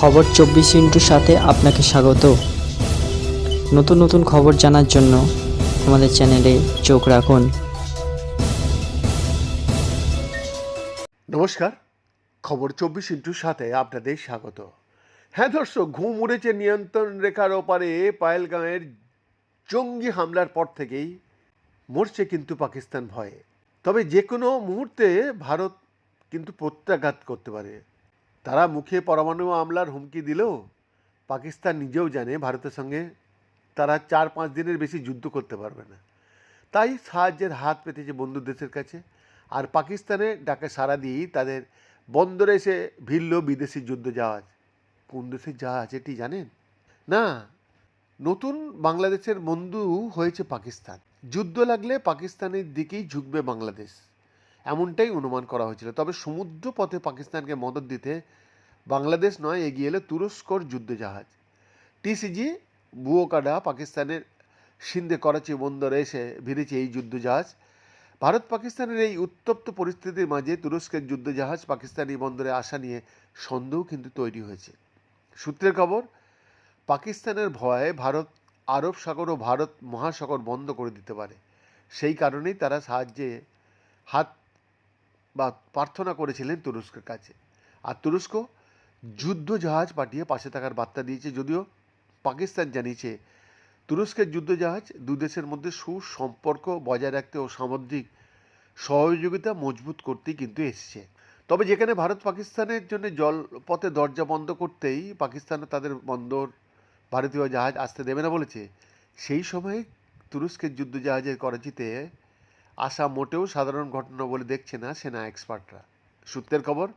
খবর চব্বিশ ইন্টুর সাথে আপনাকে স্বাগত। নতুন নতুন খবর জানার জন্য আমাদের চ্যানেলে চোখ রাখুন। নমস্কার, খবর চব্বিশ ইন্টুর সাথে আপনাদের স্বাগত। হ্যাঁ দর্শক, ঘুম উড়েছে নিয়ন্ত্রণ রেখার ওপারে, পায়েলগাঁয়ের জঙ্গি হামলার পর থেকেই মরছে কিন্তু পাকিস্তান ভয়ে। তবে যে কোনো মুহূর্তে ভারত কিন্তু প্রত্যাঘাত করতে পারে। তারা মুখে পরমাণু হামলার হুমকি দিলেও পাকিস্তান নিজেও জানে ভারতের সঙ্গে তারা চার পাঁচ দিনের বেশি যুদ্ধ করতে পারবে না। তাই সাহায্যের হাত পেতেছে বন্ধু দেশের কাছে। আর পাকিস্তানে ডাকে সাড়া দিয়েই তাদের বন্দরে এসে ভিড়ল বিদেশি যুদ্ধ জাহাজ। কোন দেশের জাহাজ এটি জানেন? না, নতুন বাংলাদেশের বন্ধু হয়েছে পাকিস্তান। যুদ্ধ লাগলে পাকিস্তানের দিকেই ঝুঁকবে বাংলাদেশ। এমনটাই অনুমান করা হয়েছিল। তবে সমুদ্র পথে পাকিস্তানকে মদত দিতে বাংলাদেশ নয়, এগিয়ে এলো তুরস্কর যুদ্ধ জাহাজ। টিসিজি বুয়োকাডা পাকিস্তানের সিন্ধে করাচি বন্দরে এসে ভিড়েছে এই যুদ্ধজাহাজ ভারত পাকিস্তানের এই উত্তপ্ত পরিস্থিতির মাঝে তুরস্কের যুদ্ধজাহাজ পাকিস্তানি বন্দরে আসা নিয়ে সন্দেহ কিন্তু তৈরি হয়েছে। সূত্রের খবর, পাকিস্তানের ভয়ে ভারত আরব সাগর ও ভারত মহাসাগর বন্ধ করে দিতে পারে। সেই কারণেই তারা সাহায্যে হাত বা প্রার্থনা করেছিলেন তুরস্কের কাছে। আর তুরস্ক যুদ্ধ জাহাজ পাঠিয়ে পাশে থাকার বার্তা দিয়েছে, যদিও পাকিস্তান জানিয়েছে, তুরস্কের যুদ্ধজাহাজ দু দেশের মধ্যে সুসম্পর্ক বজায় রাখতে ও সামুদ্রিক সহযোগিতা মজবুত করতেই কিন্তু এসছে। তবে যেখানে ভারত পাকিস্তানের জন্য জলপথে দরজা বন্ধ করতেই পাকিস্তানও তাদের বন্দর ভারতীয় জাহাজ আসতে দেবে না বলেছে, সেই সময় তুরস্কের যুদ্ধজাহাজের করাচিতে আসা মোটেও সাধারণ ঘটনা বলে দেখছে না সেনা এক্সপার্টরা। সূত্রের খবর,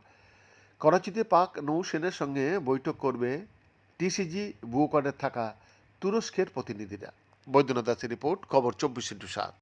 করাচিতে পাক নৌসেনার সঙ্গে বৈঠক করবে টিসিজি বুয়োকার্ডে থাকা তুরস্কের প্রতিনিধিরা। বৈদ্যনাথ দাসের রিপোর্ট, খবর চব্বিশ ইন্টু সাত।